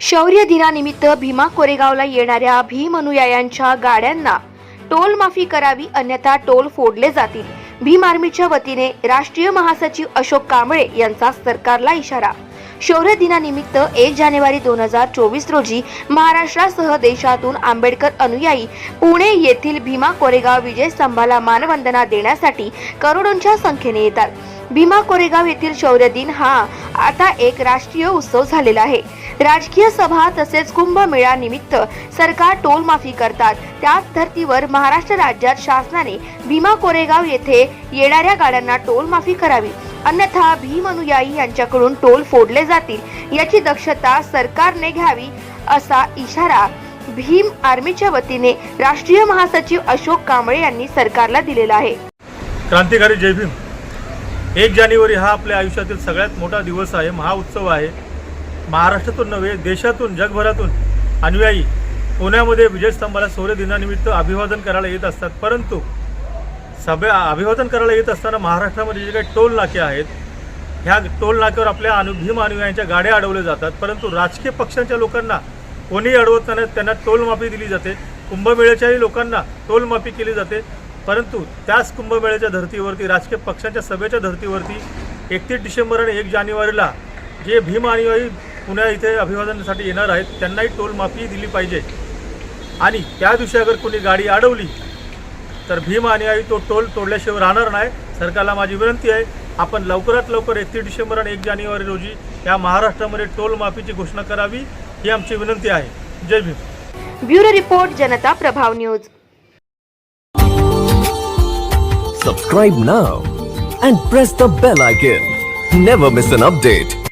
शौर्य दिनानिमित्त भीमा कोरेगावला येणाऱ्या भीम अनुयायांच्या गाड्यांना टोल माफी करावी अन्यथा टोल फोडले जातील. भीम आर्मीच्या वतीने राष्ट्रीय महासचिव अशोक कांबळे यांचा सरकारला इशारा. शौर्य दिनानिमित्त एक जानेवारी दोन हजार चोवीस रोजी महाराष्ट्रासह देशातून आंबेडकर अनुयायी पुणे येथील भीमा कोरेगाव विजय स्तंभाला मानवंदना देण्यासाठी करोडोंच्या संख्येने येतात. भीमा कोरेगाव येथील शौर्य दिन हा आता एक राष्ट्रीय उत्सव झालेला आहे. राजकीय सभा तसेच कुंभमेळा निमित्त सरकार टोल माफी करतात. त्याच धर्तीवर महाराष्ट्र राज्यात शासनाने भीमा कोरेगाव येथे येणाऱ्या गाड्यांना टोल माफी करावी. अन्यथा भीम अनुयायी यांच्याकडून टोल फोडले जातील. याची दक्षता सरकारने घ्यावी असा इशारा भीम आर्मीच्या वतीने राष्ट्रीय महासचिव अशोक कांबळे यांनी सरकारला दिलेला आहे. क्रांतिकारी जय भीम. एक जानेवारी हा आपल्या आयुष्यातील सगळ्यात मोठा दिवस आहे. महाउत्सव आहे. महाराष्ट्रातून नव्हे देशातून जगभरातून अनुयायी पुण्यामध्ये विजयस्तंभाला शौर्य दिनानिमित्त अभिवादन करायला येत असतात. परंतु सभे अभिवादन करायला येत असताना महाराष्ट्रामध्ये जे काही टोल नाके आहेत ह्या टोल नाक्यावर आपल्या अनु भीम अनुयायांच्या गाड्या अडवल्या जातात. परंतु राजकीय पक्षांच्या लोकांना कोणीही अडवत नाही त्यांना टोलमाफी दिली जाते. कुंभमेळ्याच्याही लोकांना टोलमाफी केली जाते. परंतु त्याच कुंभमेळ्याच्या धर्तीवरती राजकीय पक्षांच्या सभेच्या धर्तीवरती एकतीस डिसेंबर आणि एक जानेवारीला जे भीम अनुयायी पुण्या इथे अभिवादनासाठी येणार आहेत. त्यांनाही टोलमाफी दिली पाहिजे. आणि त्या दिवशी अगर कोणी गाडी अडवली तर भीम अनुयायी तो टोल तोडल्याशिवाय राहणार नाही. सरकारला माझी विनंती आहे आपण लवकरात लवकर एकतीस डिसेंबर आणि एक जानेवारी रोजी या महाराष्ट्रामध्ये टोल माफीची घोषणा करावी ही आमची विनंती आहे. जय Bhim. Bureau report Janata Prabhav news. Subscribe now and press the bell icon. Never miss an update.